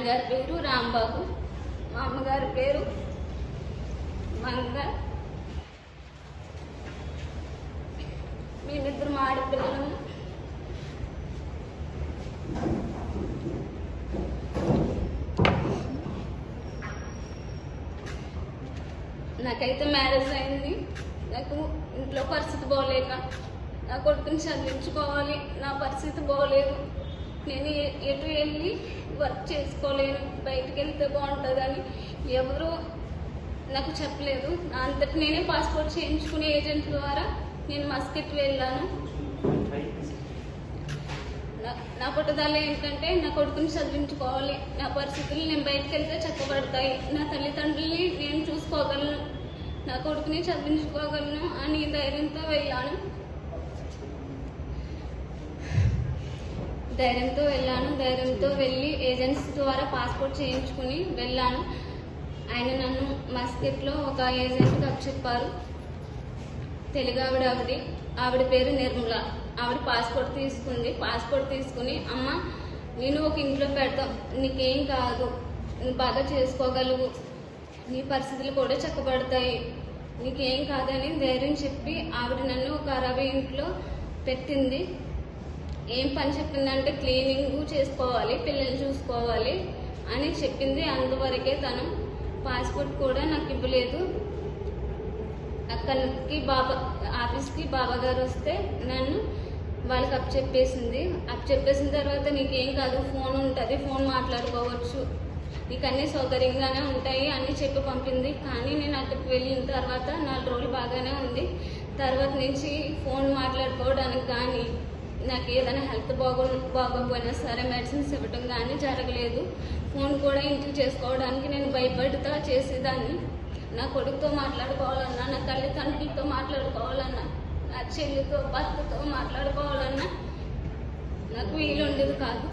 నాన్నగారి పేరు రాంబాబు. మా అమ్మగారి పేరు మంగ. మేమిద్దరు మా ఆడపిల్లలు. నాకైతే మ్యారేజ్ అయింది. నాకు ఇంట్లో పరిస్థితి బాగోలేక నా కొడుకుని చదివించుకోవాలి. నా పరిస్థితి బాగోలేదు. నేను ఎటు వెళ్ళి వర్క్ చేసుకోలేను. బయటికి వెళ్తే బాగుంటుందని ఎవరూ నాకు చెప్పలేదు. అంతటి నేనే పాస్పోర్ట్ చేయించుకునే ఏజెంట్ ద్వారా నేను మస్కెట్ వెళ్ళాను. నా- నా పట్టుదల ఏంటంటే నా కొడుకుని చదివించుకోవాలి. నా పరిస్థితులు నేను బయటకు వెళ్తే చక్కబడతాయి నా తల్లిదండ్రుల్ని నేను చూసుకోగలను. నా కొడుకుని చదివించుకోగలను అని ధైర్యంతో వెళ్ళాను. ధైర్యంతో వెళ్ళాను. ధైర్యంతో వెళ్ళి ఏజెన్సీ ద్వారా పాస్పోర్ట్ చేయించుకుని వెళ్ళాను. ఆయన నన్ను మస్కెట్లో ఒక ఏజెంట్కి చెప్పారు. తెలుగు ఆవిడ ఆవిడ ఆవిడ పేరు నిర్మల. ఆవిడ పాస్పోర్ట్ తీసుకుంది. పాస్పోర్ట్ తీసుకుని అమ్మ నేను ఒక ఇంట్లో పెడతాం. నీకేం కాదు. నువ్వు బాగా చేసుకోగలవు. నీ పరిస్థితులు కూడా చక్కబడతాయి. నీకేం కాదని ధైర్యం చెప్పి ఆవిడ నన్ను ఒక అరవై ఇంట్లో పెట్టింది. ఏం పని చెప్పిందంటే క్లీనింగ్ చేసుకోవాలి పిల్లల్ని చూసుకోవాలి అని చెప్పింది. అంతవరకే తను పాస్పోర్ట్ కూడా నాకు ఇవ్వలేదు. అక్కడికి బాబా ఆఫీస్కి బాబా గారు వస్తే నన్ను వాళ్ళకి అప్ చెప్పేసింది. అప్ చెప్పేసిన తర్వాత నీకేం కాదు ఫోన్ ఉంటుంది ఫోన్ మాట్లాడుకోవచ్చు. నీకు అన్ని సౌకర్యంగానే ఉంటాయి అన్ని చెప్పి పంపింది. కానీ నేను అక్కడికి వెళ్ళిన తర్వాత నాలుగు రోజులు బాగానే ఉంది. తర్వాత నుంచి ఫోన్ మాట్లాడుకోవడానికి కానీ నాకు ఏదైనా హెల్త్ బాగో బాగోకపోయినా సరే మెడిసిన్స్ ఇవ్వడం కానీ జరగలేదు. ఫోన్ కూడా ఇంటికి చేసుకోవడానికి నేను భయపడుతా చేసేదాన్ని. నా కొడుకుతో మాట్లాడుకోవాలన్నా నా తల్లిదండ్రులతో మాట్లాడుకోవాలన్నా నా చెల్లితో భర్తతో మాట్లాడుకోవాలన్నా నాకు వీలు ఉండేది కాదు.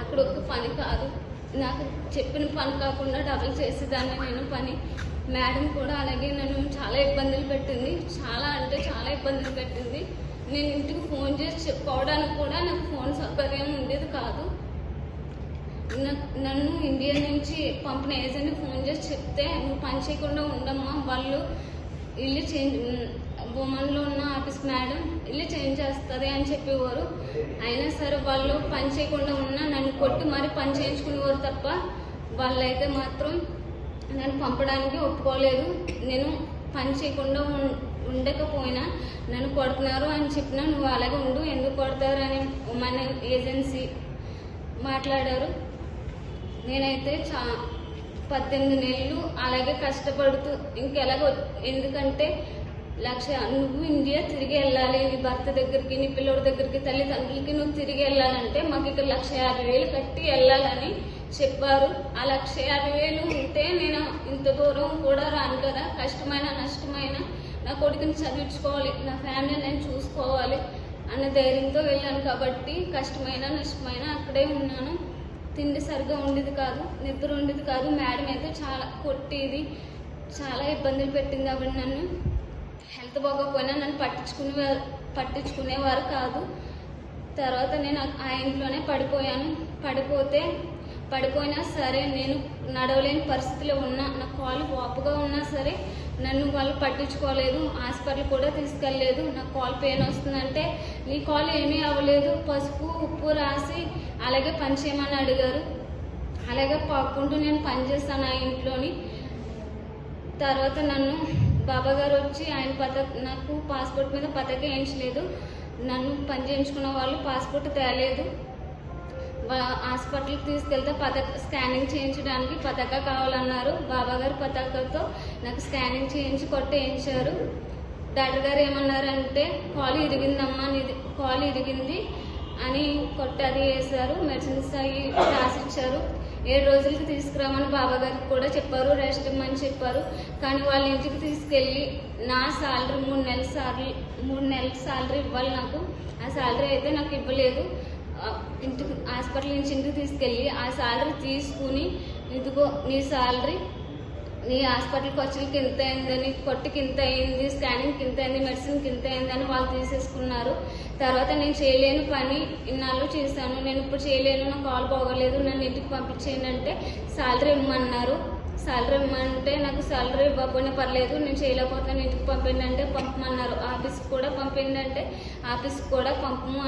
అక్కడ ఒక పని కాదు. నాకు చెప్పిన పని కాకుండా డబుల్ చేసేదాన్ని నేను పని. మేడం కూడా అలాగే నన్ను చాలా ఇబ్బందులు పెట్టింది. చాలా అంటే చాలా ఇబ్బందులు పెట్టింది. నేను ఇంటికి ఫోన్ చేసి చెప్పుకోవడానికి కూడా నాకు ఫోన్ సౌకర్యం ఉండేది కాదు. నన్ను ఇండియా నుంచి పంపిన ఏజెంట్ ఫోన్ చేసి చెప్తే నువ్వు పని చేయకుండా ఉండమ్మా వాళ్ళు ఇల్లు చేంజ్ ఉమెన్లో ఉన్న ఆఫీస్ మేడం ఇల్లు చేంజ్ చేస్తుంది అని చెప్పేవారు. అయినా సరే వాళ్ళు పని చేయకుండా ఉన్నా నన్ను కొట్టి మరి పని చేయించుకునేవారు తప్ప వాళ్ళైతే మాత్రం నన్ను పంపడానికి ఒప్పుకోలేదు. నేను పని చేయకుండా ఉం- ఉండకపోయినా నన్ను కొడుతున్నారు అని చెప్పినా నువ్వు అలాగే ఉండు ఎందుకు కొడతారు అని మన ఏజెన్సీ మాట్లాడారు. నేనైతే చా పద్దెనిమిది నెలలు అలాగే కష్టపడుతూ ఇంకెలాగో ఎందుకంటే లక్ష నువ్వు ఇండియా తిరిగి వెళ్ళాలి నీ భర్త దగ్గరికి నీ పిల్లోడి దగ్గరికి తల్లిదండ్రులకి నువ్వు తిరిగి వెళ్ళాలంటే మాకు ఇక్కడ లక్ష యాభై వేలు కట్టి వెళ్ళాలని చెప్పారు. ఆ లక్ష యాభై వేలు ఉంటే నేను ఇంత దూరం కూడా రాను కదా కష్టమైన నష్టమైన నా కొడుకుని చదివించుకోవాలి నా ఫ్యామిలీ నేను చూసుకోవాలి అన్న ధైర్యంతో వెళ్ళాను కాబట్టి కష్టమైన నష్టమైన అక్కడే ఉన్నాను. తిండి సరిగా ఉండేది కాదు నిద్ర ఉండేది కాదు. మేడం అయితే చాలా కొట్టేది చాలా ఇబ్బందులు పెట్టింది ఆవిడ నన్ను. హెల్త్ బాగోకపోయినా నన్ను పట్టించుకునే పట్టించుకునేవారు కాదు. తర్వాత నేను ఆ ఇంట్లోనే పడిపోయాను. పడిపోతే పడిపోయినా సరే నేను నడవలేని పరిస్థితిలో ఉన్నా నా కాలు వాపుగా ఉన్నా సరే నన్ను వాళ్ళు పట్టించుకోలేదు హాస్పిటల్ కూడా తీసుకెళ్ళలేదు నా కాల్ పెయిన్ వస్తుందంటే నీ కాల్ ఏమీ అవ్వలేదు పసుపు ఉప్పు రాసి అలాగే పని చేయమని అడిగారు. అలాగే పాకుంటూ నేను పని చేస్తాను ఆ ఇంట్లోని. తర్వాత నన్ను బాబా గారు వచ్చి ఆయన పత నాకు పాస్పోర్ట్ మీద పతక వేయించలేదు. నన్ను పని చేయించుకున్న వాళ్ళు పాస్పోర్ట్ తేలేదు. హాస్పిటల్కి తీసుకెళ్తే పథక స్కానింగ్ చేయించడానికి పథక కావాలన్నారు. బాబా గారు పథకతో నాకు స్కానింగ్ చేయించి కొట్టేయించారు. డాక్టర్ గారు ఏమన్నారంటే కాలు ఇరిగిందమ్మా నీది కాలు ఇరిగింది అని కొట్టి అది వేశారు. మెడిసిన్స్ అవి రాసిచ్చారు. ఏడు రోజులకి తీసుకురామని బాబాగారికి కూడా చెప్పారు. రెస్ట్ ఇవ్వమని చెప్పారు. కానీ వాళ్ళ ఇంటికి తీసుకెళ్ళి నా సాలరీ మూడు నెలల సాలరీ మూడు నెలల సాలరీ ఇవ్వాలి నాకు. ఆ సాలరీ అయితే నాకు ఇవ్వలేదు. ఇంటికి హాస్పిటల్ నుంచి ఇంటికి తీసుకెళ్ళి ఆ సాలరీ తీసుకుని ఇదిగో నీ సాలరీ నీ హాస్పిటల్ ఖర్చులకి ఇంత అయిందని కొట్టుకి ఇంత అయింది స్కానింగ్కి ఇంత అయింది మెడిసిన్కి ఇంత అయిందని వాళ్ళు తీసేసుకున్నారు. తర్వాత నేను చేయలేను పని ఇన్నాళ్ళు చేశాను. నేను ఇప్పుడు చేయలేను నా కాల్ పోగలేదు నన్ను ఇంటికి పంపించేయండి అంటే శాలరీ ఇమ్మన్నారు. శాలరీ ఇవ్వమంటే నాకు శాలరీ ఇవ్వకపోయినా పర్లేదు నేను చేయలేకపోతాను ఇంటికి పంపిందంటే పంపమన్నారు. ఆఫీస్కి కూడా పంపిందంటే ఆఫీస్కి కూడా పంపము